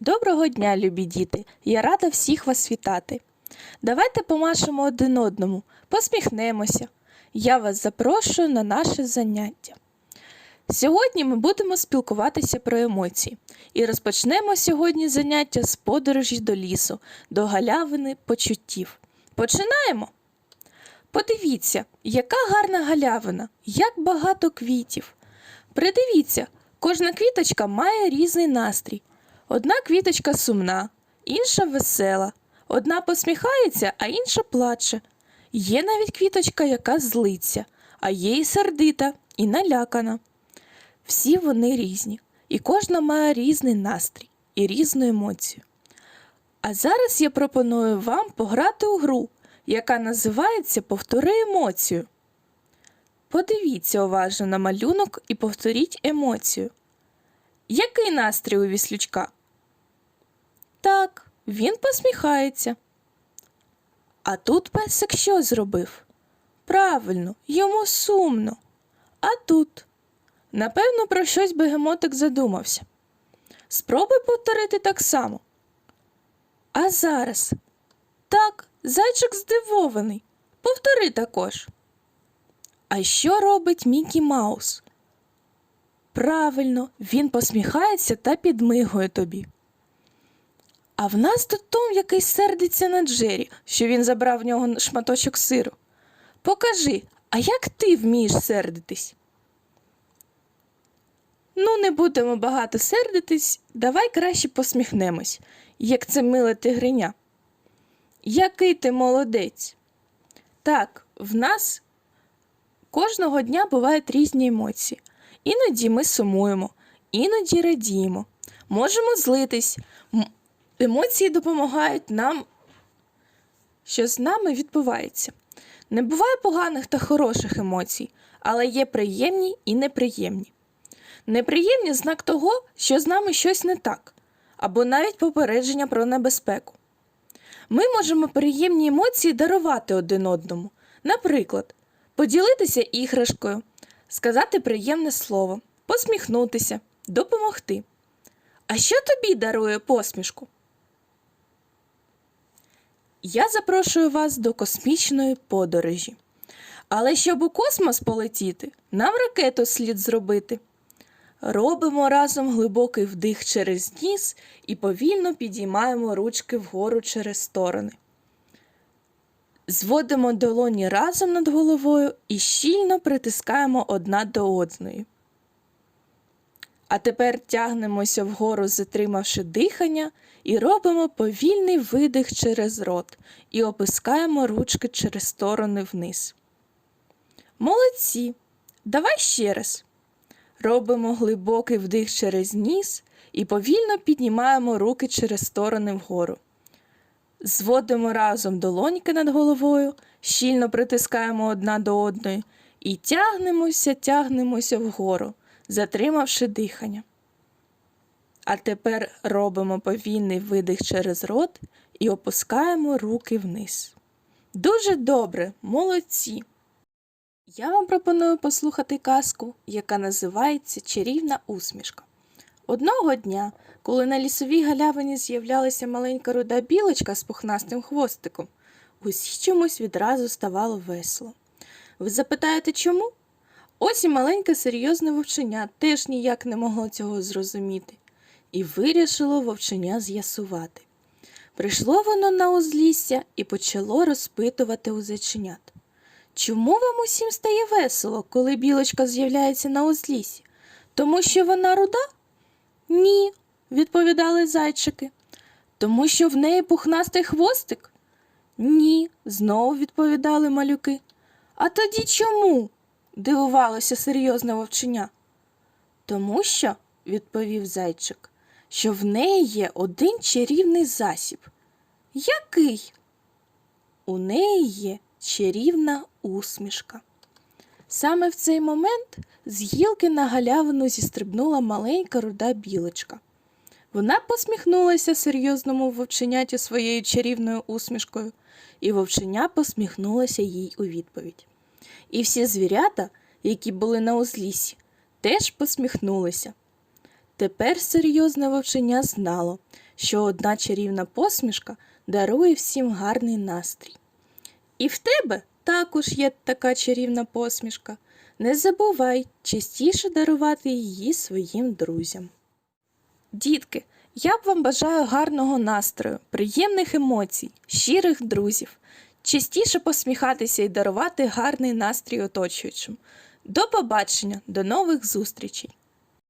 Доброго дня, любі діти! Я рада всіх вас вітати. Давайте помашемо один одному, посміхнемося. Я вас запрошую на наше заняття. Сьогодні ми будемо спілкуватися про емоції і розпочнемо сьогодні заняття з подорожі до лісу, до галявини почуттів. Починаємо! Подивіться, яка гарна галявина, як багато квітів. Придивіться, кожна квіточка має різний настрій. Одна квіточка сумна, інша весела, одна посміхається, а інша плаче. Є навіть квіточка, яка злиться, а є і сердита, і налякана. Всі вони різні, і кожна має різний настрій і різну емоцію. А зараз я пропоную вам пограти у гру, яка називається Повтори емоцію. Подивіться уважно на малюнок і повторіть емоцію. Який настрій у віслючка? Так, він посміхається. А тут песик що зробив? Правильно, йому сумно. А тут, напевно, про щось бегемотик задумався. Спробуй повторити так само. А зараз. Так, зайчик здивований. Повтори також. А що робить Мікі Маус? Правильно, він посміхається та підмигує тобі. А в нас тут Том якийсь сердиться на Джері, що він забрав в нього шматочок сиру. Покажи, а як ти вмієш сердитись? Ну, не будемо багато сердитись, давай краще посміхнемось, як це миле тигриня. Який ти молодець? Так, в нас кожного дня бувають різні емоції. Іноді ми сумуємо, іноді радіємо, можемо злитись. Емоції допомагають нам, що з нами відбувається. Не буває поганих та хороших емоцій, але є приємні і неприємні. Неприємні знак того, що з нами щось не так, або навіть попередження про небезпеку. Ми можемо приємні емоції дарувати один одному. Наприклад, поділитися іграшкою, сказати приємне слово, посміхнутися, допомогти. А що тобі дарує посмішку? Я запрошую вас до космічної подорожі. Але щоб у космос полетіти, нам ракету слід зробити. Робимо разом глибокий вдих через ніс і повільно підіймаємо ручки вгору через сторони. Зводимо долоні разом над головою і щільно притискаємо одна до одної. А тепер тягнемося вгору, затримавши дихання, і робимо повільний видих через рот і опускаємо ручки через сторони вниз. Молодці! Давай ще раз. Робимо глибокий вдих через ніс і повільно піднімаємо руки через сторони вгору. Зводимо разом долоньки над головою, щільно притискаємо одна до одної і тягнемося, тягнемося вгору, затримавши дихання. А тепер робимо повільний видих через рот і опускаємо руки вниз. Дуже добре, молодці! Я вам пропоную послухати казку, яка називається Чарівна усмішка. Одного дня, коли на лісовій галявині з'являлася маленька руда білочка з пухнастим хвостиком, усі чомусь відразу ставало весело. Ви запитаєте, чому? Ось і маленьке серйозне вовченя теж ніяк не могло цього зрозуміти, і вирішило вовченя з'ясувати. Прийшло воно на узлісся і почало розпитувати у зайченят. Чому вам усім стає весело, коли білочка з'являється на узліссі? Тому що вона руда? Ні, відповідали зайчики. Тому що в неї пухнастий хвостик? Ні, знову відповідали малюки. А тоді чому? дивувалося серйозне вовченя. Тому що, відповів зайчик, що в неї є один чарівний засіб. Який? У неї є чарівна усмішка. Саме в цей момент з гілки на галявину зістрибнула маленька руда білочка. Вона посміхнулася серйозному вовченяті своєю чарівною усмішкою, і вовченя посміхнулася їй у відповідь. І всі звірята, які були на узліссі, теж посміхнулися. Тепер серйозне вовченя знало, що одна чарівна посмішка дарує всім гарний настрій. І в тебе також є така чарівна посмішка. Не забувай частіше дарувати її своїм друзям. Дітки, я б вам бажаю гарного настрою, приємних емоцій, щирих друзів, частіше посміхатися і дарувати гарний настрій оточуючим. До побачення, до нових зустрічей!